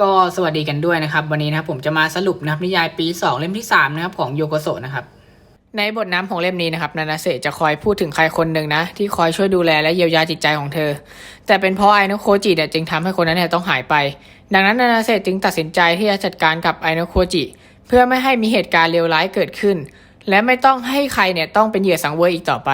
ก็สวัสดีกันด้วยนะครับ วันนี้นะครับผมจะมาสรุปนะครับนิยายปี 2 เล่มที่ 3 นะครับของโยโกโซะนะครับในบทน้ำของเล่มนี้นะครับนานาเซจะคอยพูดถึงใครคนหนึ่งนะ ที่คอยช่วยดูแลและเยียวยาจิตใจของเธอ แต่เป็นเพราะไอโนโคจิเนี่ยจึงทำให้คนนั้นเนี่ยต้องหายไป ดังนั้นนานาเซจึงตัดสินใจที่จะจัดการกับไอโนโคจิ เพื่อไม่ให้มีเหตุการณ์เลวร้ายเกิดขึ้น และไม่ต้องให้ใครเนี่ยต้องเป็นเหยื่อสังเวยอีกต่อไป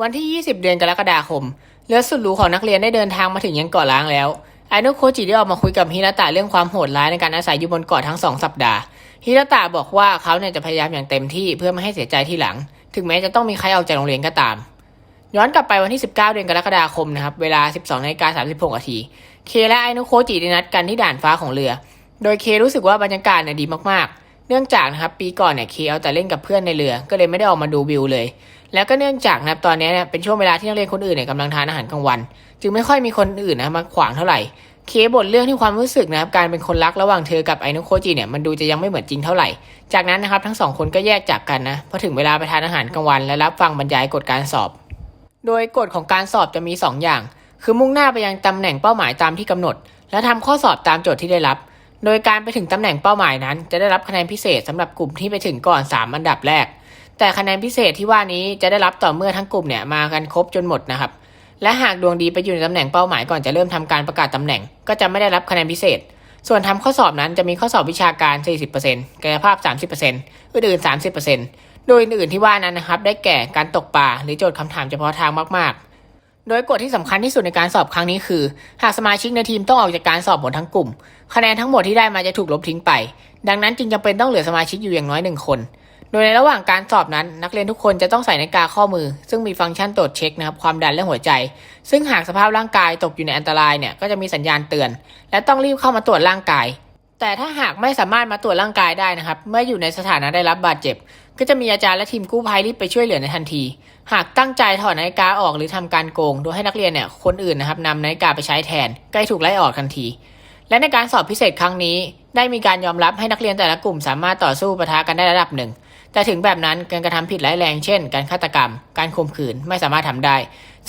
วันที่ 20 เดือนกรกฎาคมเรือสุดหรูของนักเรียนได้เดินทางมาถึงยังเกาะล้างแล้ว ไอโนโคจิได้ออกมาคุยกับฮิราตะเรื่องความโหดร้ายในการอาศัยอยู่บนเกาะทั้งสองสัปดาห์ฮิราตะบอกว่าเขาเนี่ยจะพยายามอย่างเต็มที่เพื่อไม่ให้เสียใจที่หลัง ถึงแม้จะต้องมีใครออกจากโรงเรียนก็ตาม ย้อนกลับไปวันที่ 19 เดือนกรกฎาคมนะครับเวลา 12นาฬิกา36นาทีเคและไอโนโคจิได้นัดกันที่ด่านฟ้าของเรือ โดยเครู้สึกว่าบรรยากาศเนี่ยดีมากๆ เนื่องจากนะครับปีก่อนเนี่ยเคเอาแต่เล่นกับเพื่อนในเรือ ก็เลยไม่ได้ออกมาดูวิวเลย แล้วก็เนื่องจากนะครับตอนนี้เนี่ยเป็นช่วงเวลาที่นักเรียนคนอื่นเนี่ยกำลังทานอาหารกลางวัน จึงไม่ค่อยมีคนอื่นนะมาขวางเท่าไหร่เคบ่นเรื่องที่ความรู้สึกนะครับการเป็นคนรักระหว่างเธอกับไอโนโคจิเนี่ยมันดูจะยังไม่เหมือนจริงเท่าไหร่ จากนั้นนะครับทั้งสองคนก็แยกจากกันนะพอถึงเวลาไปทานอาหารกลางวัน และรับฟังบรรยายกฎการสอบ โดยกฎของการสอบจะมี 2 อย่าง คือมุ่งหน้าไปยังตำแหน่งเป้าหมายตามที่กำหนด และทำข้อสอบตามโจทย์ที่ได้รับ โดยการไปถึงตำแหน่งเป้าหมายนั้น จะได้รับคะแนนพิเศษสำหรับกลุ่มที่ไปถึงก่อน 3 อันดับแรก แต่คะแนนพิเศษที่ว่านี้จะได้รับต่อเมื่อทั้งกลุ่มเนี่ยมากันครบจนหมดนะครับ และหากดวงดีไปอยู่ในตำแหน่งเป้าหมายก่อนจะเริ่มทำการประกาศตำแหน่ง ก็จะไม่ได้รับคะแนนพิเศษ ส่วนทำข้อสอบนั้นจะมีข้อสอบวิชาการ 40%กายภาพ 30%อื่นๆ30%โดยอื่นๆที่ว่านั้นนะครับ ได้แก่การตกปลาหรือโจทย์คำถามเฉพาะทางมากๆ โดยกฎที่สำคัญที่สุดในการสอบครั้งนี้คือ หากสมาชิกในทีมต้องออกจากการสอบหมดทั้งกลุ่ม คะแนนทั้งหมดที่ได้มาจะถูกลบทิ้งไป ดังนั้นจึงจำเป็นต้องเหลือสมาชิกอยู่อย่างน้อยหนึ่งคน โดยในระหว่างการสอบนั้น นักเรียนทุกคนจะต้องใส่นาฬิกาข้อมือ ซึ่งมีฟังก์ชันตรวจเช็คนะครับความดันและหัวใจ ซึ่งหากสภาพร่างกายตกอยู่ในอันตรายเนี่ยก็จะมีสัญญาณเตือน และต้องรีบเข้ามาตรวจร่างกาย แต่ถ้าหากไม่สามารถมาตรวจร่างกายได้นะครับเมื่ออยู่ในสถานะได้รับบาดเจ็บ ก็จะมีอาจารย์และทีมกู้ภัยรีบไปช่วยเหลือในทันที หากตั้งใจถอดนาฬิกาออกหรือทำการโกง โดยให้นักเรียนเนี่ยคนอื่นนะครับนำนาฬิกาไปใช้แทนกล้ถูกไล่ออกทันที และในการสอบพิเศษครั้งนี้ ได้มีการยอมรับให้นักเรียนแต่ละกลุ่ม สามารถต่อสู้ปะทะกันได้ระดับหนึ่ง แต่ถึงแบบนั้นการกระทำผิดร้ายแรงเช่น การฆาตกรรม การข่มขืนไม่สามารถทำได้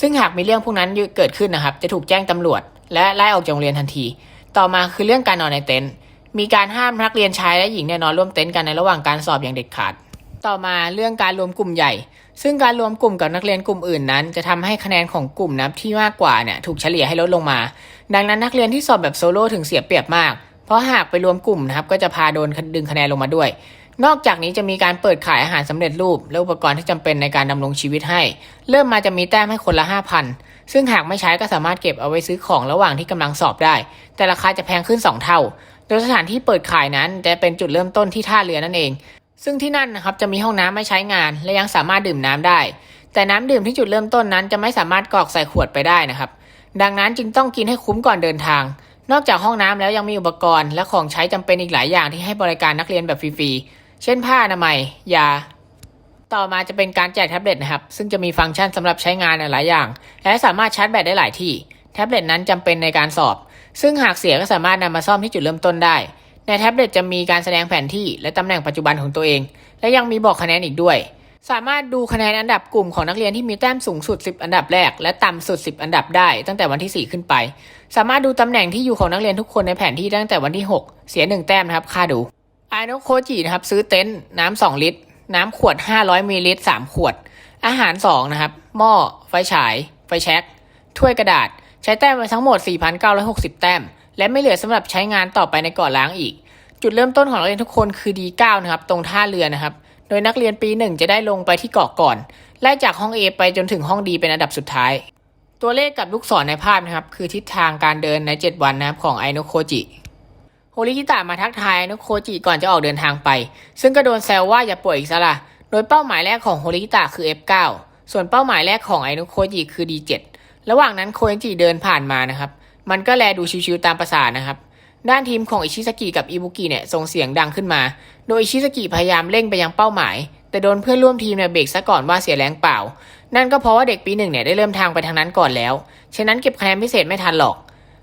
ซึ่งหากมีเรื่องพวกนั้นเกิดขึ้นนะครับ จะถูกแจ้งตำรวจ และไล่ออกจากโรงเรียนทันที ต่อมาคือเรื่องการนอนในเต็นท์มีการห้ามนักเรียนชายและหญิงเนี่ยนอนร่วมเต็นท์กันในระหว่างการสอบอย่างเด็ดขาด ต่อมาเรื่องการรวมกลุ่มใหญ่ ซึ่งการรวมกลุ่มกับนักเรียนกลุ่มอื่นนั้น จะทำให้คะแนนของกลุ่มนับที่มากกว่าเนี่ยถูกเฉลี่ยให้ลดลงมา ดังนั้นนักเรียนที่สอบแบบโซโล่ถึงเสียเปรียบมาก เพราะหากไปรวมกลุ่มนะครับก็จะพาโดนดึงคะแนนลงมาด้วย นอกจากนี้จะมีการเปิดขายอาหารสำเร็จรูป และอุปกรณ์ที่จำเป็นในการดำรงชีวิตให้ เริ่มมาจะมีแต้มให้คนละ 5,000 ซึ่งหากไม่ใช้ก็สามารถเก็บเอาไว้ซื้อของระหว่างที่กำลังสอบได้ แต่ราคาจะแพงขึ้น 2 เท่า โดยสถานที่เปิดขายนั้นจะเป็นจุดเริ่มต้นที่ท่าเรือนั่นเอง ซึ่งที่นั่นนะครับจะมีห้องน้ำไม่ใช้งาน และยังสามารถดื่มน้ำได้ แต่น้ำดื่มที่จุดเริ่มต้นนั้นจะไม่สามารถกรอกใส่ขวดไปได้นะครับ ดังนั้นจึงต้องกินให้คุ้มก่อนเดินทางนอกจากห้องน้ำแล้วยังมีอุปกรณ์และของใช้จำเป็นอีกหลายอย่างที่ให้บริการนักเรียนแบบฟรีๆ เช่นผ้าอนามัยยา ต่อมาจะเป็นการแจกแท็บเล็ตนะครับ ซึ่งจะมีฟังก์ชันสำหรับใช้งานหลายอย่าง และสามารถชาร์จแบตได้หลายที่ แท็บเล็ตนั้นจำเป็นในการสอบ ซึ่งหากเสียก็สามารถนำมาซ่อมที่จุดเริ่มต้นได้ ในแท็บเล็ตจะมีการแสดงแผนที่และตำแหน่งปัจจุบันของตัวเอง และยังมีบอกคะแนนอีกด้วย สามารถดูคะแนนอันดับกลุ่มของนักเรียนที่มีแต้มสูงสุด 10 อันดับแรก และต่ำสุด 10 อันดับได้ ตั้งแต่วันที่ 4 ขึ้นไป สามารถดูตำแหน่งที่อยู่ของนักเรียนทุกคนในแผนที่ตั้งแต่วันที่ 6 เสีย1แต้มนะครับค่าดู ไอโนโคจินะครับซื้อเต็นท์น้ำ2ลิตร น้ำขวด 500มิลลิลิตร3ขวด อาหาร 2 นะครับ หม้อ ไฟฉาย ไฟแช็กถ้วยกระดาษ ใช้แต้มไปทั้งหมด 4,960 แต้ม และไม่เหลือสำหรับใช้งานต่อไปในเกาะล้างอีก จุดเริ่มต้นของนักเรียนทุกคนคือดี9นะครับตรงท่าเรือนะครับ โดยนักเรียนปีหนึ่งจะได้ลงไปที่เกาะก่อน ไล่จากห้อง A ไปจนถึงห้อง D เป็นอันดับสุดท้าย ตัวเลขกับลูกศรในภาพนะครับคือทิศทางการเดินใน 7 วันนะครับของไอโนโคจิ โฮริคิตะมาทักทายไอโนโคจิก่อนจะออกเดินทางไป ซึ่งก็โดนแซวว่าอย่าป่วยอีกซะละโดยเป้าหมายแรกของโฮริคิตะคือ F9 ส่วนเป้าหมายแรกของไอโนโคจิคือ D7 ระหว่างนั้นโคเอนจิเดินผ่านมานะครับ มันก็แลดูชิวๆตามประสานะครับ ด้านทีมของอิชิสกิกับอิบุกิเนี่ยส่งเสียงดังขึ้นมา โดยอิชิสกิพยายามเร่งไปยังเป้าหมาย แต่โดนเพื่อนร่วมทีมเนี่ยเบรกซะก่อนว่าเสียแรงเปล่า นั่นก็เพราะว่าเด็กปีหนึ่งเนี่ยได้เริ่มทางไปทางนั้นก่อนแล้ว ฉะนั้นเก็บคะแนนพิเศษไม่ทันหรอก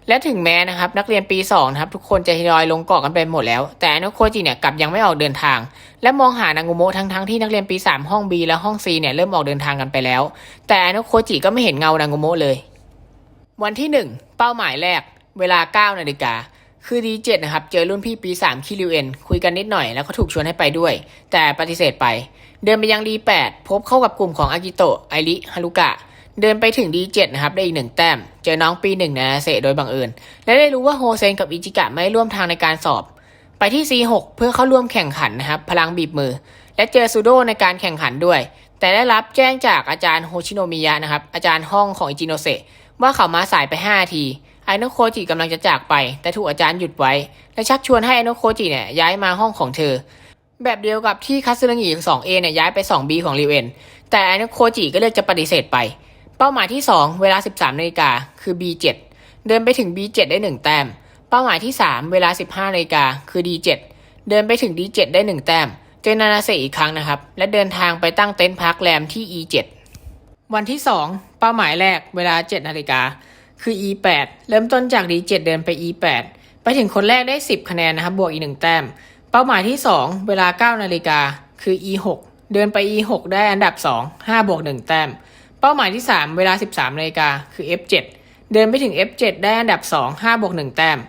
และถึงแม้นะครับนักเรียนปี2นะครับทุกคนจะทยอยลงเกาะกันไปหมดแล้ว แต่อนุโคจิเนี่ยกลับยังไม่ออกเดินทาง และมองหานางุโมะทั้งทั้งๆที่นักเรียนปี 3 ห้อง B และห้อง C เนี่ยเริ่มออกเดินทางกันไปแล้ว แต่อนุโคจิก็ไม่เห็นเงานางุโมะเลย วันที่ 1 เป้าหมายแรก เวลา9นาฬิกาคือ D7 นะครับเจอรุ่นพี่ปี3คิริวเอ็นคุยกันนิดหน่อยแล้วก็ถูกชวนให้ไปด้วย แต่ปฏิเสธไป เดินไปยัง D8 พบเข้ากับกลุ่มของอากิโตะไอริฮารุกะ เดินไปถึง D7 นะครับได้อีกหนึ่งแต้ม เจอน้องปีหนึ่งนนาเซโดยบังเอิญ และได้รู้ว่าโฮเซนกับอิจิกะไม่ร่วมทางในการสอบ ไปที่ C6 เพื่อเข้าร่วมแข่งขันนะครับพลังบีบมือ และเจอซูโดในการแข่งขันด้วย แต่ได้รับแจ้งจากอาจารย์โฮชิโนมิยะนะครับอาจารย์ห้องของอิจิโนเซะว่าเขามาสายไป5นาทีไอโนโคจิกำลังจะจากไป แต่ถูกอาจารย์หยุดไว้ และชักชวนให้ไอโนโคจิเนี่ยย้ายมาห้องของเธอ แบบเดียวกับที่คัตสึงงิ2 A เนี่ยย้ายไป 2 B ของริวเอนแต่ไอโนโคจิก็เลือกจะปฏิเสธไป เป้าหมายที่ 2 เวลา 13นาฬิกาคือ B7 เดินไปถึง B7 ได้ 1 แต้ม เป้าหมายที่ 3 เวลา 15นาฬิกาคือ D7 เดินไปถึง D7 ได้ 1 แต้ม เจอนานาเซอีกครั้งนะครับ และเดินทางไปตั้งเต็นท์พักแรมที่ E7 วันที่ 2 เป้าหมายแรกเวลา 7นาฬิกาคือ E8 เริ่มต้นจาก D7 เดินไป E8 ไปถึงคนแรกได้ 10 คะแนนนะครับบวกอีก 1 แต้ม เป้าหมายที่ 2 เวลา 9 นาฬิกาคือ E6 เดินไป E6 ได้อันดับ 2 5 บวก 1 แต้ม เป้าหมายที่ 3 เวลา 13นาฬิกาคือ F7 เดินไปถึง F7 ได้อันดับ 2 5บวก1แต้ม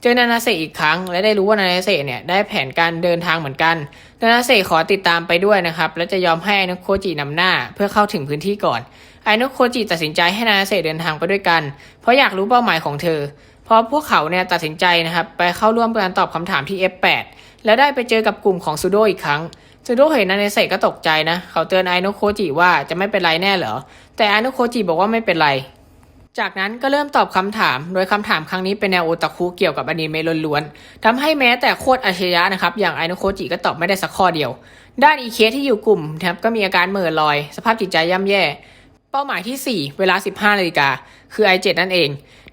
เจอนานาเซอีกครั้ง และได้รู้ว่านานาเซเนี่ยได้แผนการเดินทางเหมือนกัน นานาเซขอติดตามไปด้วยนะครับ และจะยอมให้อโนโคจินำหน้าเพื่อเข้าถึงพื้นที่ก่อนอโนโคจิตัดสินใจให้นานาเซเดินทางไปด้วยกัน เพราะอยากรู้เป้าหมายของเธอ เพราะพวกเขาเนี่ยตัดสินใจนะครับไปเข้าร่วมการตอบคำถามที่ F8 และได้ไปเจอกับกลุ่มของซูโดอีกครั้ง ซูโดเห็นนานเซก็ตกใจนะ เขาเตือนไอโนโคจิว่าจะไม่เป็นไรแน่เหรอ แต่ไอโนโคจิบอกว่าไม่เป็นไร จากนั้นก็เริ่มตอบคำถาม โดยคำถามครั้งนี้เป็นแนวโอตาคุเกี่ยวกับอนิเมะล้วนๆทำให้แม้แต่โคตรอัจฉริยะนะครับ อย่างไอโนโคจิก็ตอบไม่ได้สักข้อเดียว ด้านอีเคที่อยู่กลุ่มนะครับก็มีอาการเหม่อลอย สภาพจิตใจย่ำแย่ เป้าหมายที่ 4 เวลา 15นาฬิกาคือ I7 นั่นเอง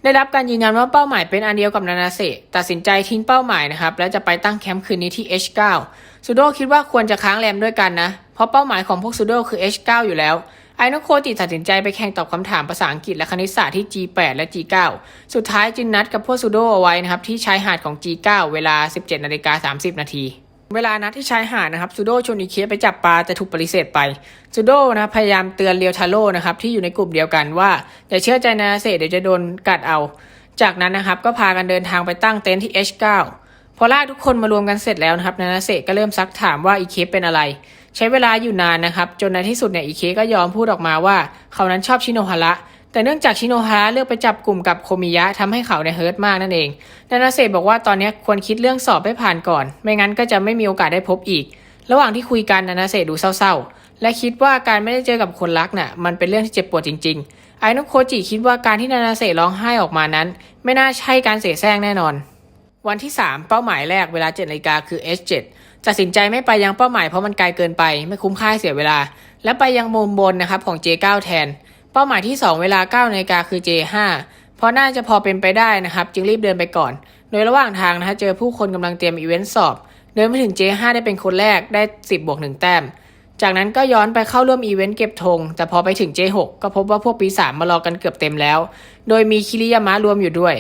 ได้รับการยืนยันว่าเป้าหมายเป็นอันเดียวกับนานาเซตัดสินใจทิ้งเป้าหมายนะครับ และจะไปตั้งแคมป์คืนนี้ที่ H9 ซูโดคิดว่าควรจะค้างแรมด้วยกันนะ เพราะเป้าหมายของพวกซูโดคือ H9 อยู่แล้วไอโนโคจิตัดสินใจไปแข่งตอบคำถามภาษาอังกฤษและคณิตศาสตร์ที่ G8 และ G9 สุดท้ายจึงนัดกับพวกซูโดเอาไว้นะครับที่ชายหาดของ G9 เวลา 17นาฬิกา30นาที เวลานัดที่ชายหาดนะครับซูโดชวนอิเคไปจับปลาแต่ถูกปฏิเสธไปซูโดนะพยายามเตือนเรียวทาโร่นะครับที่อยู่ในกลุ่มเดียวกันว่าอย่าเชื่อใจนาเซเดี๋ยวจะโดนกัดเอา จากนั้นนะครับก็พากันเดินทางไปตั้งเต็นท์ที่ H9 พอลากทุกคนมารวมกันเสร็จแล้วนะครับนานาเซก็เริ่มซักถามว่าอีเคเป็นอะไร ใช้เวลาอยู่นานนะครับ จนในที่สุดเนี่ยอีเคก็ยอมพูดออกมาว่าเขานั้นชอบชิโนฮาระ แต่เนื่องจากชิโนฮาระเลือกไปจับกลุ่มกับโคมิยะทำให้เขาเนี่ยเฮิร์ตมากนั่นเอง นานาเซบอกว่าตอนนี้ควรคิดเรื่องสอบให้ผ่านก่อน ไม่งั้นก็จะไม่มีโอกาสได้พบอีก ระหว่างที่คุยกันนานาเซดูเศร้าๆ และคิดว่าการไม่ได้เจอกับคนรักน่ะมันเป็นเรื่องที่เจ็บปวดจริงๆ ไอโนโคจิคิดว่าการที่นานาเซร้องไห้ออกมานั้น ไม่น่าใช่การเสแสร้งแน่นอน วันที่ 3 เป้าหมายแรกเวลา7นาฬิกาคือ S7 ตัดสินใจไม่ไปยังเป้าหมายเพราะมันไกลเกินไป ไม่คุ้มค่าเสียเวลา และไปยังมุมบนนะครับของ J9 แทน เป้าหมายที่ 2 เวลา9นาฬิกาคือ J5 เพราะน่าจะพอเป็นไปได้นะครับ จึงรีบเดินไปก่อน โดยระหว่างทางนะฮะเจอผู้คนกำลังเตรียมอีเวนต์สอบ เดินไปถึง J5 ได้เป็นคนแรกได้ 10บวก1แต้ม จากนั้นก็ย้อนไปเข้าร่วมอีเวนต์เก็บธงแต่พอไปถึง J6 ก็พบว่าพวกปีศาจมารอกันเกือบเต็มแล้ว โดยมีคิริยามะรวมอยู่ด้วย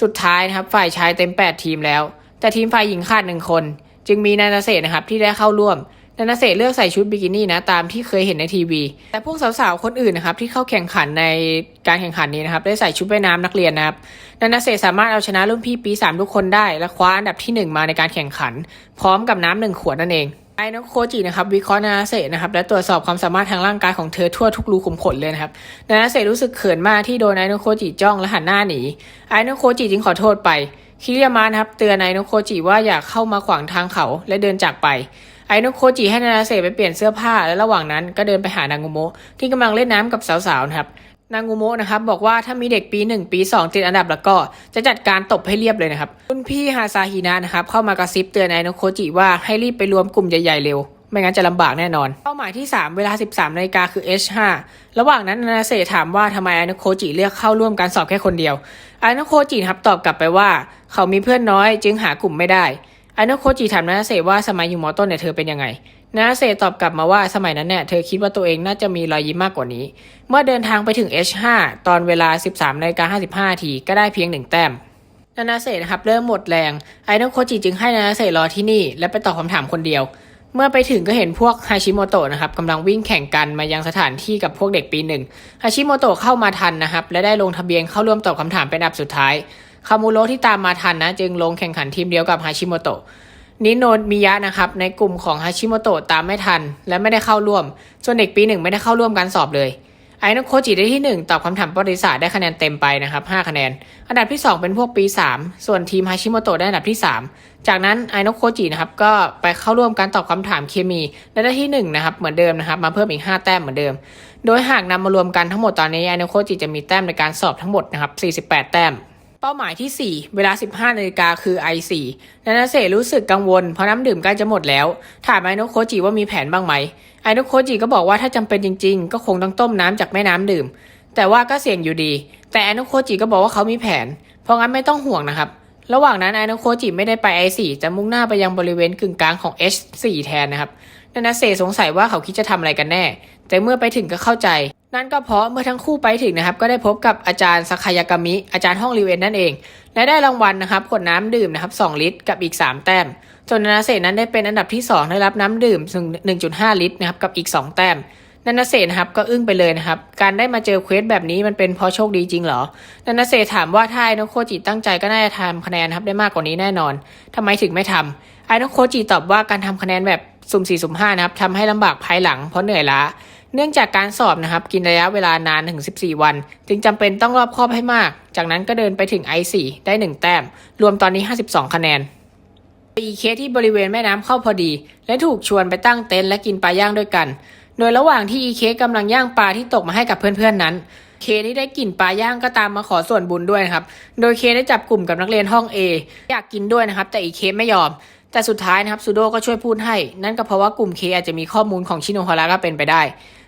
สุดท้ายนะครับฝ่ายชายเต็ม 8 ทีมแล้ว แต่ทีมฝ่ายหญิงขาดหนึ่งคน จึงมีนานาเศษนะครับที่ได้เข้าร่วม นานาเศษเลือกใส่ชุดบิกินี่นะตามที่เคยเห็นในทีวี แต่พวกสาวๆคนอื่นนะครับที่เข้าแข่งขันในการแข่งขันนี้นะครับได้ใส่ชุดว่ายน้ำนักเรียนนะครับนานาเศษสามารถเอาชนะรุ่นพี่ปีสามทุกคนได้ และคว้าอันดับที่หนึ่งมาในการแข่งขัน พร้อมกับน้ำหนึ่งขวดนั่นเองไอ้นกโคจินะครับวิเคราะห์นานาเซนะครับและตรวจสอบความสามารถทางร่างกายของเธอทั่วทุกรูขุมขนเลยนะครับนานาเซรู้สึกเขินมากที่โดนไอ้นกโคจิจ้องและหันหน้าหนีไอ้นกโคจิจึงขอโทษไปคิริยามะนะครับเตือนไอ้นกโคจิว่าอย่าเข้ามาขวางทางเขาและเดินจากไป อ้นโคจิให้นานาเซไปเปลี่ยนเสื้อผ้าและระหว่างนั้นก็เดินไปหานางุโมะที่กำลังเล่นน้ำกับสาวๆนะครับนางงูโมะนะครับบอกว่าถ้ามีเด็กปี 1 ปี 2 ติดอันดับแล้วก็จะจัดการตบให้เรียบเลยนะครับรุ่นพี่ฮาซาฮินะนะครับเข้ามากระซิบเตือนไอโนโคจิว่าให้รีบไปรวมกลุ่มใหญ่ๆเร็ว ไม่งั้นจะลำบากแน่นอน เป้าหมายที่ 3 เวลา 13นาฬิกาคือ H5 ระหว่างนั้นนานาเซถามว่าทำไมไอโนโคจิเลือกเข้าร่วมการสอบแค่คนเดียวไอโนโคจิครับตอบกลับไปว่า เขามีเพื่อนน้อยจึงหากลุ่มไม่ได้ อโนโคจิถามนานาเซว่าสมัยอยู่มอต้นเนี่ยเธอเป็นยังไงนานาเซตอบกลับมาว่าสมัยนั้นเนี่ยเธอคิดว่าตัวเองน่าจะมีรอยยิ้มมากกว่านี้ เมื่อเดินทางไปถึง H5 ตอนเวลา 13นาฬิกา55ทีก็ได้เพียงหนึ่งแต้มนานาเซนะครับเริ่มหมดแรงไอโนโคจิจึงให้นานาเซรอที่นี่ และไปตอบคำถามคนเดียว เมื่อไปถึงก็เห็นพวกฮาชิโมโตะนะครับกำลังวิ่งแข่งกันมายังสถานที่กับพวกเด็กปีหนึ่งฮาชิโมโตะเข้ามาทันนะครับและได้ลงทะเบียนเข้าร่วมตอบคำถามเป็นอันดับสุดท้าย คามูโรที่ตามมาทันนะ จึงลงแข่งขันทีมเดียวกับฮาชิโมโตะนิโนมิยะนะครับ ในกลุ่มของฮาชิโมโตะตามไม่ทัน และไม่ได้เข้าร่วม ส่วนเด็กปีหนึ่งไม่ได้เข้าร่วมการสอบเลยไอ้นกโคจิได้ที่ 1 ตอบคำถามประวัติศาสตร์ได้คะแนนเต็มไปนะครับ5คะแนน อันดับที่ 2 เป็นพวกปี 3 ส่วนทีมฮาชิโมโตะได้อันดับที่ 3 จากนั้นไอ้นกโคจินะครับก็ไปเข้าร่วมการตอบคำถามเคมีและได้ที่1นะครับเหมือนเดิมนะครับมาเพิ่มอีก 5 แต้มเหมือนเดิม โดยหากนำมารวมกันทั้งหมดตอนนี้ไอ้นกโคจิจะมีแต้มในการสอบทั้งหมดนะครับ48 แต้ม เป้าหมายที่ 4 เวลา 15นาฬิกาคือ I4 นานาเซรู้สึกกังวลเพราะน้ำดื่มใกล้จะหมดแล้ว ถามไอโนโคจิว่ามีแผนบ้างไหมไอโนโคจิก็บอกว่าถ้าจำเป็นจริงๆ ก็คงต้องต้มน้ำจากแม่น้ำดื่ม แต่ว่าก็เสี่ยงอยู่ดี แต่ไอโนโคจิก็บอกว่าเขามีแผน เพราะงั้นไม่ต้องห่วงนะครับ ระหว่างนั้นไอโนโคจิไม่ได้ไป I4 จะมุ่งหน้าไปยังบริเวณกึ่งกลางของ H4 แทนนะครับนานาเซสงสัยว่าเขาคิดจะทำอะไรกันแน่ แต่เมื่อไปถึงก็เข้าใจ นั่นก็เพราะเมื่อทั้งคู่ไปถึงนะครับ ก็ได้พบกับอาจารย์สักายากามิ อาจารย์ห้องรีเวนนั่นเอง และได้รางวัลนะครับขวดน้ำดื่มนะครับ2ลิตรกับอีก 3 แต้มส่วนนานาเซนั้นได้เป็นอันดับที่ 2 ได้รับน้ำดื่มถึง1.5 ลิตรนะครับกับอีก 2 แต้มนานาเซนะครับก็อึ้งไปเลยนะครับ การได้มาเจอเควสแบบนี้มันเป็นเพราะโชคดีจริงเหรอนานาเซถามว่าถ้าไอโนโคจิตั้งใจก็น่าจะทำคะแนนครับได้มากกว่านี้แน่นอนทำไมถึงไม่ทำไอโนโคจิตอบว่าการทำคะแนนแบบสุ่มสี่สุ่มห้านะครับทำให้ลำบากภายหลังเพราะเหนื่อยล้า เนื่องจากการสอบนะครับกินระยะเวลานานถึง 14 วัน จึงจำเป็นต้องรอบคอบให้มาก จากนั้นก็เดินไปถึง I4 ได้ 1 แต้ม รวมตอนนี้ 52 คะแนนปีเคสที่บริเวณแม่น้ำเข้าพอดี และถูกชวนไปตั้งเต็นท์และกินปลาย่างด้วยกัน โดยระหว่างที่อีเคสกำลังย่างปลาที่ตกมาให้กับเพื่อนๆนั้น เคที่ได้กลิ่นปลาย่างก็ตามมาขอส่วนบุญด้วยนะครับ โดยเคได้จับกลุ่มกับนักเรียนห้อง A อยากกินด้วยนะครับ แต่อีเคไม่ยอม แต่สุดท้ายนะครับซูโดก็ช่วยพูดให้ นั่นก็เพราะว่ากลุ่มเคอาจจะมีข้อมูลของชิโนฮาระก็เป็นไปได้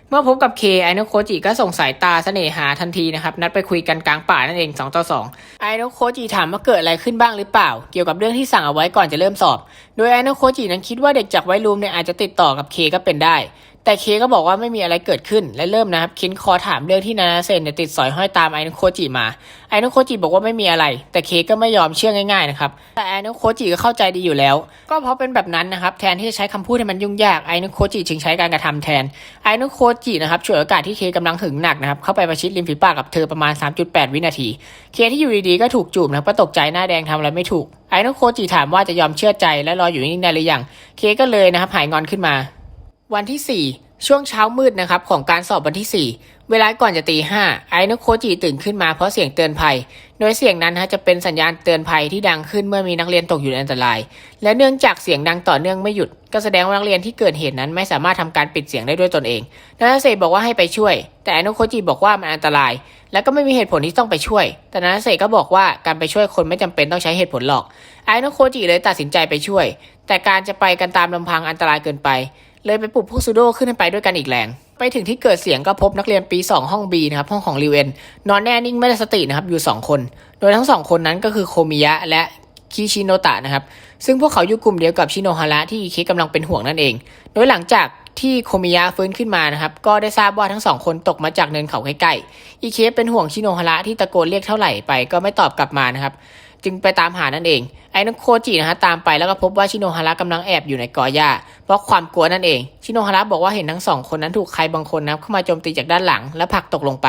เมื่อพบกับเคไอโนโคจิก็ส่งสายตาเสน่หาทันทีนะครับ นัดไปคุยกันกลางป่านั่นเอง2ต่อ2ไอโนโคจิถามว่าเกิดอะไรขึ้นบ้างหรือเปล่า เกี่ยวกับเรื่องที่สั่งเอาไว้ก่อนจะเริ่มสอบ โดยไอโนโคจินั้นคิดว่าเด็กจากไวรูมเนี่ยอาจจะติดต่อกับเคก็เป็นได้ แต่เคก็บอกว่าไม่มีอะไรเกิดขึ้นและเริ่มนะครับคินคอถามเรื่องที่นานาเซนเนี่ยติดสอยห้อยตามไอโนโคจิมาไอโนโคจิบอกว่าไม่มีอะไร แต่เคก็ไม่ยอมเชื่อง่ายๆนะครับแต่ไอโนโคจิก็เข้าใจดีอยู่แล้ว ก็เพราะเป็นแบบนั้นนะครับแทนที่จะใช้คำพูดให้มันยุ่งยากไอโนโคจิจึงใช้การกระทำแทนไอโนโคจินะครับฉวยโอกาสที่เคกำลังหึงหนักนะครับเข้าไปประชิดริมฝีปากกับเธอประมาณ 3.8 วินาที เคที่อยู่ดีๆก็ถูกจูบนะครับก็ตกใจหน้าแดงทำอะไรไม่ถูกไอโนโคจิถามว่าจะยอมเชื่อใจและรออยู่นิ่งๆได้หรือยังเคก็เลยนะครับหายงอนขึ้นมา วันที่ 4 ช่วงเช้ามืดนะครับของการสอบวันที่ 4 เวลาก่อนจะตีห้าไอ้นกโคจิตื่นขึ้นมาเพราะเสียงเตือนภัย โดยเสียงนั้นนะฮะจะเป็นสัญญาณเตือนภัยที่ดังขึ้นเมื่อมีนักเรียนตกอยู่ในอันตราย และเนื่องจากเสียงดังต่อเนื่องไม่หยุด ก็แสดงว่านักเรียนที่เกิดเหตุนั้นไม่สามารถทำการปิดเสียงได้ด้วยตนเองนานาเซบอกว่าให้ไปช่วย แต่ไอ้นกโคจิบอกว่ามันอันตราย และก็ไม่มีเหตุผลที่ต้องไปช่วย แต่นานาเซก็บอกว่าการไปช่วยคนไม่จำเป็นต้องใช้เหตุผลหรอกไอ้นกโคจิเลยตัดสินใจไปช่วย แต่การจะไปกันตามลำพังอันตรายเกินไป เลยไปปลุกพวกซูโดขึ้นไปด้วยกันอีกแรง ไปถึงที่เกิดเสียงก็พบนักเรียนปี 2 ห้อง B นะครับห้องของริวเอนนอนแน่นิ่งไม่ได้สตินะครับอยู่ 2 คน โดยทั้งสองคนนั้นก็คือโคมิยะและคิชิโนตะนะครับซึ่งพวกเขาอยู่กลุ่มเดียวกับชิโนฮาระที่อิเคกำลังเป็นห่วงนั่นเอง โดยหลังจากที่โคมิยะฟื้นขึ้นมานะครับ ก็ได้ทราบว่าทั้งสองคนตกมาจากเนินเขาใกล้ๆ อิเคเป็นห่วงชิโนฮาระที่ตะโกนเรียกเท่าไหร่ไปก็ไม่ตอบกลับมานะครับ จึงไปตามหานั่นเอง ไอ้นักโคจินะฮะตามไปแล้วก็พบว่าชิโนฮาระกำลังแอบอยู่ในกอหญ้าเพราะความกลัวนั่นเอง ชิโนฮาระบอกว่าเห็นทั้งสองคนนั้นถูกใครบางคนนะครับเข้ามาโจมตีจากด้านหลัง และผลักตกลงไป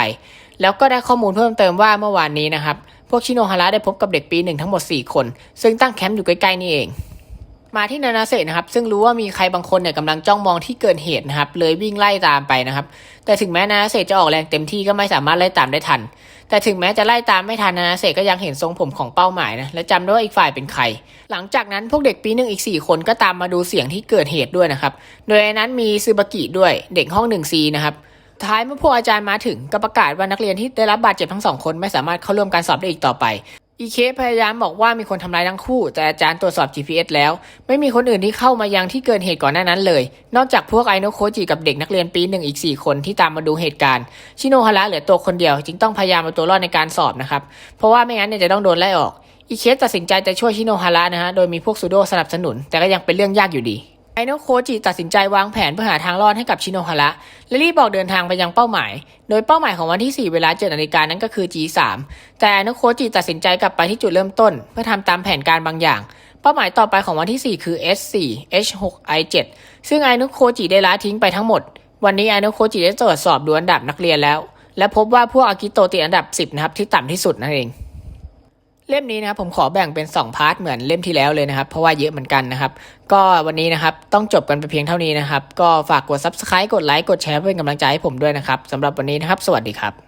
แล้วก็ได้ข้อมูลเพิ่มเติมว่าเมื่อวานนี้นะครับพวกชิโนฮาระได้พบกับเด็กปีหนึ่งทั้งหมด 4 คน ซึ่งตั้งแคมป์อยู่ใกล้ๆนี่เอง มาที่นานาเซะนะครับซึ่งรู้ว่ามีใครบางคนเนี่ยกำลังจ้องมองที่เกิดเหตุนะครับเลยวิ่งไล่ตามไปนะครับ แต่ถึงแม้นานาเซะจะออกแรงเต็มที่ก็ไม่สามารถไล่ตามได้ทัน แต่ถึงแม้จะไล่ตามไม่ทันนานาเซะก็ยังเห็นทรงผมของเป้าหมายนะและจำได้ว่าอีกฝ่ายเป็นใคร หลังจากนั้นพวกเด็กปีหนึ่งอีก 4 คนก็ตามมาดูเสียงที่เกิดเหตุด้วยนะครับโดยในนั้นมีซูบากิด้วยเด็กห้องหนึ่งซีนะครับท้ายเมื่อพวกอาจารย์มาถึงก็ประกาศว่านักเรียนที่ได้รับบาดเจ็บทั้งสองคนไม่สามารถเข้าร่วมการสอบได้อีกต่อไป อีเคพยายามบอกว่ามีคนทำร้ายทั้งคู่ แต่อาจารย์ตรวจสอบ GPS แล้ว ไม่มีคนอื่นที่เข้ามายังที่เกิดเหตุก่อนหน้านั้นเลย นอกจากพวกไอโนโคจิกับเด็กนักเรียนปีหนึ่งอีก 4 คนที่ตามมาดูเหตุการณ์ ชิโนฮาระเหลือตัวคนเดียว จึงต้องพยายามเอาตัวรอดในการสอบนะครับ เพราะว่าไม่งั้นเนี่ยจะต้องโดนไล่ออก อีเคสตัดสินใจจะช่วยชิโนฮาระนะฮะโดยมีพวกซูโดสนับสนุน แต่ก็ยังเป็นเรื่องยากอยู่ดี ไอโนโคจิตัดสินใจวางแผนเพื่อหาทางรอดให้กับชิโนฮาระและรีบบอกเดินทางไปยังเป้าหมาย โดยเป้าหมายของวันที่ 4 เวลา7นาฬิกานั้นก็คือ G3 แต่ไอโนโคจิตัดสินใจกลับไปที่จุดเริ่มต้น เพื่อทำตามแผนการบางอย่าง เป้าหมายต่อไปของวันที่ 4 คือ S4 H6 I7 ซึ่งไอโนโคจิได้ละทิ้งไปทั้งหมด วันนี้ไอโนโคจิได้ตรวจสอบดูอันดับนักเรียนแล้ว และพบว่าพวกอากิโตะติดอันดับ 10 นะครับที่ต่ำที่สุดนั่นเอง เล่มนี้นะครับผมขอแบ่งเป็น 2 พาร์ทเหมือนเล่มที่แล้วเลยนะครับเพราะว่าเยอะเหมือนกันนะครับ ก็วันนี้นะครับต้องจบกันไปเพียงเท่านี้นะครับ ก็ฝากกด subscribe กดไลค์กดแชร์เพื่อเป็นกำลังใจให้ผมด้วยนะครับสำหรับวันนี้นะครับ สวัสดีครับ